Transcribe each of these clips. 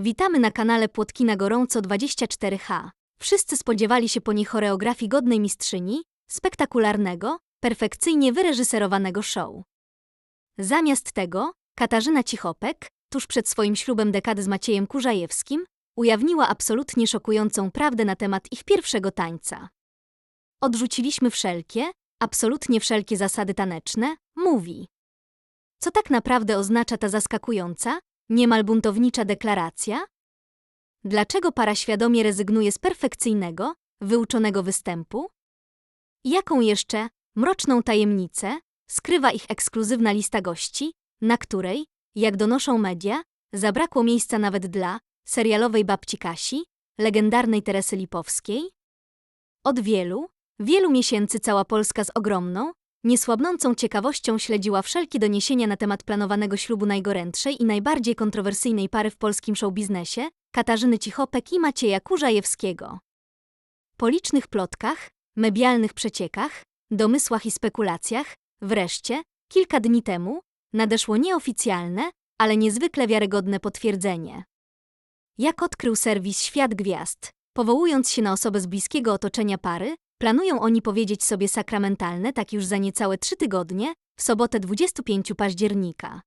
Witamy na kanale Płotki na Gorąco 24H. Wszyscy spodziewali się po niej choreografii godnej mistrzyni, spektakularnego, perfekcyjnie wyreżyserowanego show. Zamiast tego, Katarzyna Cichopek, tuż przed swoim ślubem dekady z Maciejem Kurzajewskim, ujawniła absolutnie szokującą prawdę na temat ich pierwszego tańca. Odrzuciliśmy wszelkie, absolutnie wszelkie zasady taneczne, mówi. Co tak naprawdę oznacza ta zaskakująca, niemal buntownicza deklaracja? Dlaczego para świadomie rezygnuje z perfekcyjnego, wyuczonego występu? Jaką jeszcze mroczną tajemnicę skrywa ich ekskluzywna lista gości, na której, jak donoszą media, zabrakło miejsca nawet dla serialowej babci Kasi, legendarnej Teresy Lipowskiej? Od wielu, wielu miesięcy cała Polska z ogromną, niesłabnącą ciekawością śledziła wszelkie doniesienia na temat planowanego ślubu najgorętszej i najbardziej kontrowersyjnej pary w polskim showbiznesie, Katarzyny Cichopek i Macieja Kurzajewskiego. Po licznych plotkach, medialnych przeciekach, domysłach i spekulacjach, wreszcie, kilka dni temu, nadeszło nieoficjalne, ale niezwykle wiarygodne potwierdzenie. Jak odkrył serwis Świat Gwiazd, powołując się na osobę z bliskiego otoczenia pary, planują oni powiedzieć sobie sakramentalne tak już za niecałe trzy tygodnie, w sobotę 25 października.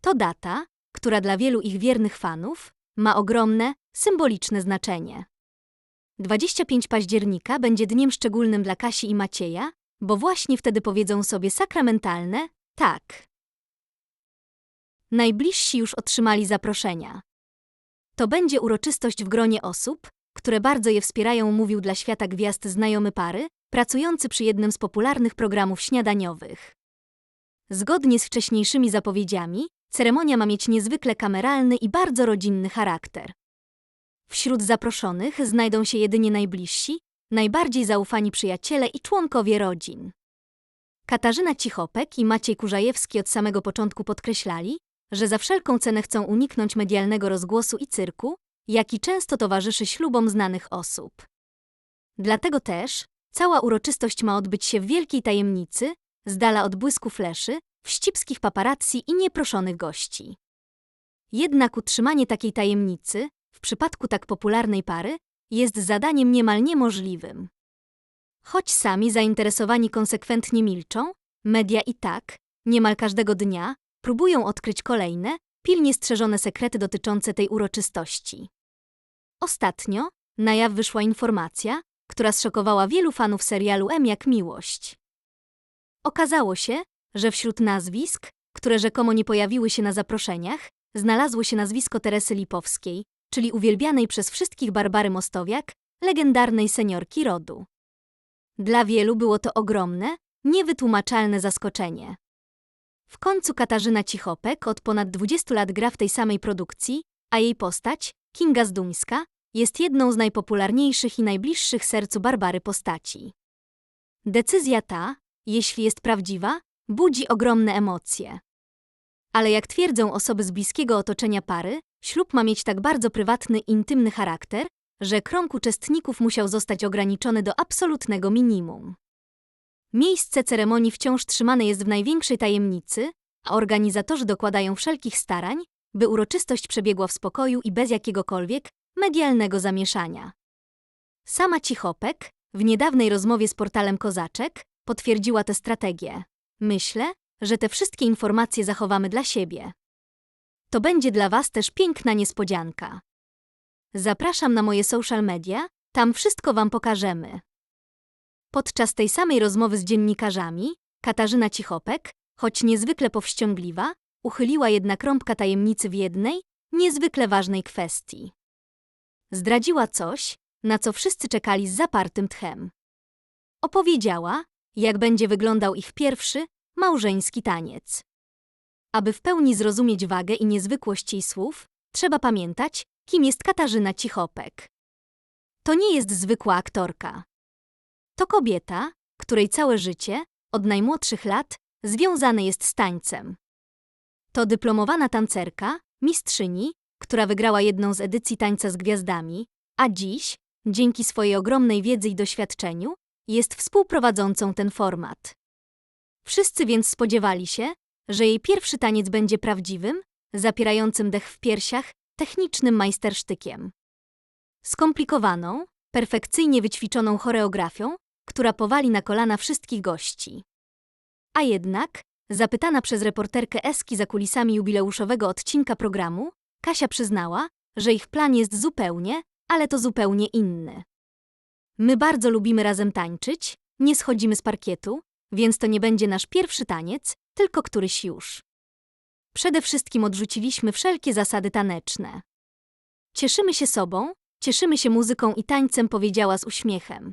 To data, która dla wielu ich wiernych fanów ma ogromne, symboliczne znaczenie. 25 października będzie dniem szczególnym dla Kasi i Macieja, bo właśnie wtedy powiedzą sobie sakramentalne tak. Najbliżsi już otrzymali zaproszenia. To będzie uroczystość w gronie osób, które bardzo je wspierają, mówił dla świata gwiazd znajomy pary, pracujący przy jednym z popularnych programów śniadaniowych. Zgodnie z wcześniejszymi zapowiedziami, ceremonia ma mieć niezwykle kameralny i bardzo rodzinny charakter. Wśród zaproszonych znajdą się jedynie najbliżsi, najbardziej zaufani przyjaciele i członkowie rodzin. Katarzyna Cichopek i Maciej Kurzajewski od samego początku podkreślali, że za wszelką cenę chcą uniknąć medialnego rozgłosu i cyrku, jaki często towarzyszy ślubom znanych osób. Dlatego też cała uroczystość ma odbyć się w wielkiej tajemnicy, z dala od błysku fleszy, wścibskich paparazzi i nieproszonych gości. Jednak utrzymanie takiej tajemnicy, w przypadku tak popularnej pary, jest zadaniem niemal niemożliwym. Choć sami zainteresowani konsekwentnie milczą, media i tak, niemal każdego dnia, próbują odkryć kolejne, pilnie strzeżone sekrety dotyczące tej uroczystości. Ostatnio na jaw wyszła informacja, która zszokowała wielu fanów serialu M jak miłość. Okazało się, że wśród nazwisk, które rzekomo nie pojawiły się na zaproszeniach, znalazło się nazwisko Teresy Lipowskiej, czyli uwielbianej przez wszystkich Barbary Mostowiak, legendarnej seniorki rodu. Dla wielu było to ogromne, niewytłumaczalne zaskoczenie. W końcu Katarzyna Cichopek od ponad 20 lat gra w tej samej produkcji, a jej postać, Kinga Zduńska, jest jedną z najpopularniejszych i najbliższych sercu Barbary postaci. Decyzja ta, jeśli jest prawdziwa, budzi ogromne emocje. Ale jak twierdzą osoby z bliskiego otoczenia pary, ślub ma mieć tak bardzo prywatny, intymny charakter, że krąg uczestników musiał zostać ograniczony do absolutnego minimum. Miejsce ceremonii wciąż trzymane jest w największej tajemnicy, a organizatorzy dokładają wszelkich starań, by uroczystość przebiegła w spokoju i bez jakiegokolwiek medialnego zamieszania. Sama Cichopek, w niedawnej rozmowie z portalem Kozaczek, potwierdziła tę strategię. Myślę, że te wszystkie informacje zachowamy dla siebie. To będzie dla Was też piękna niespodzianka. Zapraszam na moje social media, tam wszystko Wam pokażemy. Podczas tej samej rozmowy z dziennikarzami, Katarzyna Cichopek, choć niezwykle powściągliwa, uchyliła jednak rąbka tajemnicy w jednej, niezwykle ważnej kwestii. Zdradziła coś, na co wszyscy czekali z zapartym tchem. Opowiedziała, jak będzie wyglądał ich pierwszy, małżeński taniec. Aby w pełni zrozumieć wagę i niezwykłość jej słów, trzeba pamiętać, kim jest Katarzyna Cichopek. To nie jest zwykła aktorka. To kobieta, której całe życie, od najmłodszych lat, związane jest z tańcem. To dyplomowana tancerka, mistrzyni, która wygrała jedną z edycji Tańca z Gwiazdami, a dziś, dzięki swojej ogromnej wiedzy i doświadczeniu, jest współprowadzącą ten format. Wszyscy więc spodziewali się, że jej pierwszy taniec będzie prawdziwym, zapierającym dech w piersiach technicznym majstersztykiem. Skomplikowaną, perfekcyjnie wyćwiczoną choreografią, która powali na kolana wszystkich gości. A jednak, zapytana przez reporterkę Eski za kulisami jubileuszowego odcinka programu, Kasia przyznała, że ich plan jest zupełnie, ale to zupełnie inny. My bardzo lubimy razem tańczyć, nie schodzimy z parkietu, więc to nie będzie nasz pierwszy taniec, tylko któryś już. Przede wszystkim odrzuciliśmy wszelkie zasady taneczne. Cieszymy się sobą, cieszymy się muzyką i tańcem, powiedziała z uśmiechem.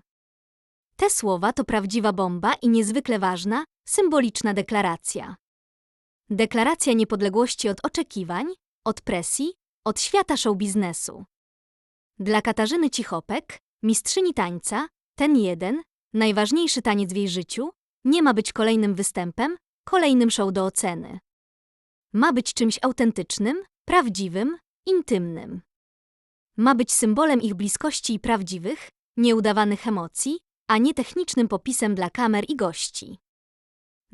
Te słowa to prawdziwa bomba i niezwykle ważna, symboliczna deklaracja. Deklaracja niepodległości od oczekiwań, od presji, od świata show biznesu. Dla Katarzyny Cichopek, mistrzyni tańca, ten jeden, najważniejszy taniec w jej życiu, nie ma być kolejnym występem, kolejnym show do oceny. Ma być czymś autentycznym, prawdziwym, intymnym. Ma być symbolem ich bliskości i prawdziwych, nieudawanych emocji, a nie technicznym popisem dla kamer i gości.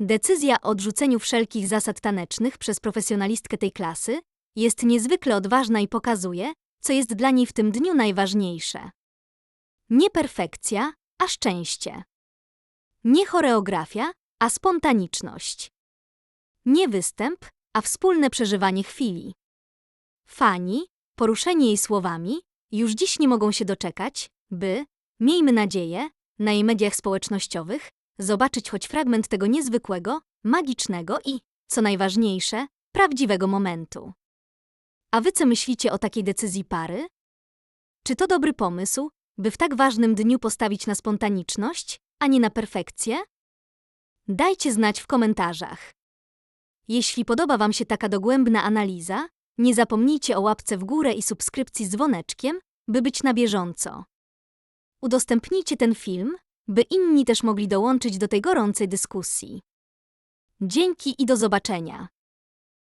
Decyzja o odrzuceniu wszelkich zasad tanecznych przez profesjonalistkę tej klasy jest niezwykle odważna i pokazuje, co jest dla niej w tym dniu najważniejsze. Nie perfekcja, a szczęście. Nie choreografia, a spontaniczność. Nie występ, a wspólne przeżywanie chwili. Fani, poruszeni jej słowami, już dziś nie mogą się doczekać, by, miejmy nadzieję, na jej mediach społecznościowych zobaczyć choć fragment tego niezwykłego, magicznego i, co najważniejsze, prawdziwego momentu. A wy co myślicie o takiej decyzji pary? Czy to dobry pomysł, by w tak ważnym dniu postawić na spontaniczność, a nie na perfekcję? Dajcie znać w komentarzach. Jeśli podoba Wam się taka dogłębna analiza, nie zapomnijcie o łapce w górę i subskrypcji z dzwoneczkiem, by być na bieżąco. Udostępnijcie ten film, by inni też mogli dołączyć do tej gorącej dyskusji. Dzięki i do zobaczenia.